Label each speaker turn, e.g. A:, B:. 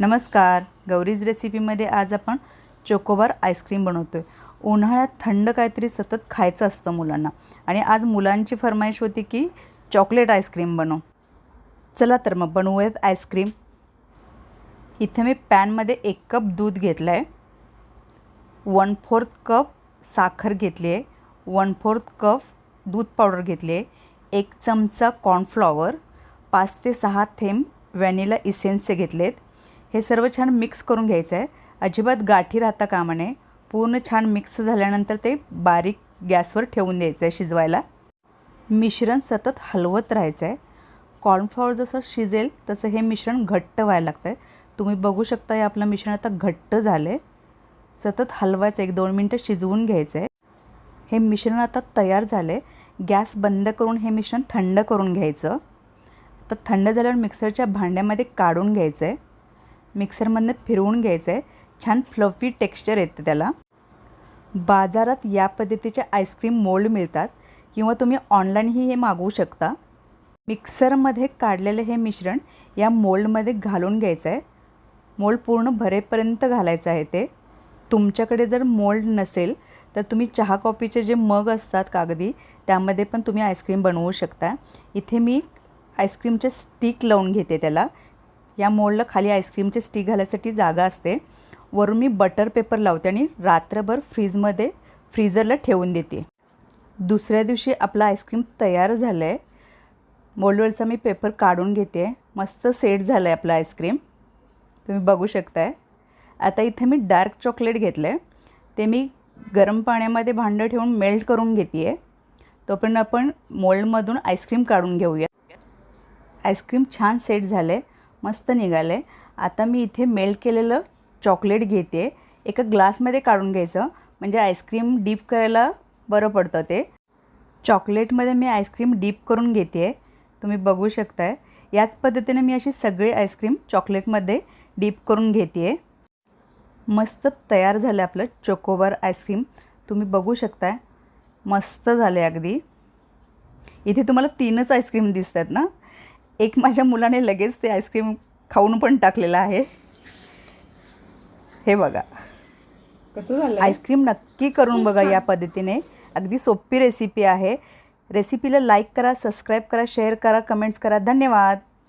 A: नमस्कार. गौरीज रेसिपीमध्ये आज आपण चोकोबार आईस्क्रीम बनवतो आहे उन्हाळ्यात थंड काहीतरी सतत खायचं असतं मुलांना. आणि आज मुलांची फरमाईश होती की चॉकलेट आईस्क्रीम बनव. चला तर मग बनवूयात आईस्क्रीम इथे मी पॅनमध्ये एक कप दूध घेतलं आहे वन फोर्थ कप साखर घेतली आहे. वन फोर्थ कप दूध पावडर घेतली आहे. एक चमचा कॉर्नफ्लॉवर पाच ते सहा थेंब व्हॅनिला इसेन्सचे घेतलेत. हे सर्व छान मिक्स करून घ्यायचं आहे अजिबात गाठी राहता कामा नये पूर्ण छान मिक्स झाल्यानंतर ते बारीक गॅसवर ठेवून द्यायचं आहे शिजवायला. मिश्रण सतत हलवत राहायचं आहे कॉर्नफ्लॉवर जसं शिजेल तसं हे मिश्रण घट्ट व्हायला लागतं आहे तुम्ही बघू शकता हे आपलं मिश्रण आता घट्ट झालं आहे सतत हलवायचं एक दोन मिनटं शिजवून घ्यायचं आहे हे मिश्रण आता तयार झाले गॅस बंद करून हे मिश्रण थंड करून घ्यायचं. तर थंड झाल्यावर मिक्सरच्या भांड्यामध्ये काढून घ्यायचं आहे मिक्सरमधनं फिरवून घ्यायचं आहे छान फ्लफी टेक्स्चर येतं त्याला. बाजारात या पद्धतीचे आईस्क्रीम मोल्ड मिळतात किंवा तुम्ही ऑनलाईनही हे मागवू शकता. मिक्सरमध्ये काढलेलं हे मिश्रण या मोल्डमध्ये घालून घ्यायचं आहे मोल्ड पूर्ण भरेपर्यंत घालायचं आहे ते. तुमच्याकडे जर मोल्ड नसेल तर तुम्ही चहा कॉफीचे जे मग असतात कागदी त्यामध्ये पण तुम्ही आईस्क्रीम बनवू शकता. इथे मी आईस्क्रीमचे स्टिक लावून घेते त्याला. या मोल्डला खाली आईस्क्रीमचे स्टिक घालायसाठी जागा असते. वरून मी बटर पेपर लावते आणि रात्रभर फ्रीजमध्ये फ्रीजरला ठेवून देते. दुसऱ्या दिवशी आपलं आईस्क्रीम तयार झालं आहे मोल्डवेलचा मी पेपर काढून घेते. मस्त सेट झालं आहे आपलं आईस्क्रीम. तुम्ही बघू शकताय. आता इथे मी डार्क चॉकलेट घेतलं आहे ते मी गरम पाण्यामध्ये भांडं ठेवून मेल्ट करून घेते आहे तोपर्यंत आपण मोल्डमधून आईस्क्रीम काढून घेऊया. आईस्क्रीम छान सेट झालं आहे मस्त निघालं. आहे आता मी इथे मेल्ट केलेलं चॉकलेट घेते. एका ग्लासमध्ये काढून घ्यायचं. म्हणजे आईस्क्रीम डीप करायला बरं पडतं ते. चॉकलेटमध्ये मी आईस्क्रीम डीप करून घेते. तुम्ही बघू शकताय. याच पद्धतीने मी अशी सगळी आईस्क्रीम चॉकलेटमध्ये डीप करून घेते. मस्त तयार झालं आपलं चोकोबार आईस्क्रीम. तुम्ही बघू शकताय. मस्त झाले अगदी. इथे तुम्हाला तीनच आईस्क्रीम दिसतात ना? एक माझ्या मुलाने लगेच ते आईस्क्रीम खाऊन पण टाकलेलं आहे. हे बघा.
B: कसं झालं
A: आईस्क्रीम नक्की करून बघा या पद्धतीने. अगदी सोपी रेसिपी आहे. रेसिपीला लाईक करा सबस्क्राईब करा शेअर करा कमेंट्स करा. धन्यवाद.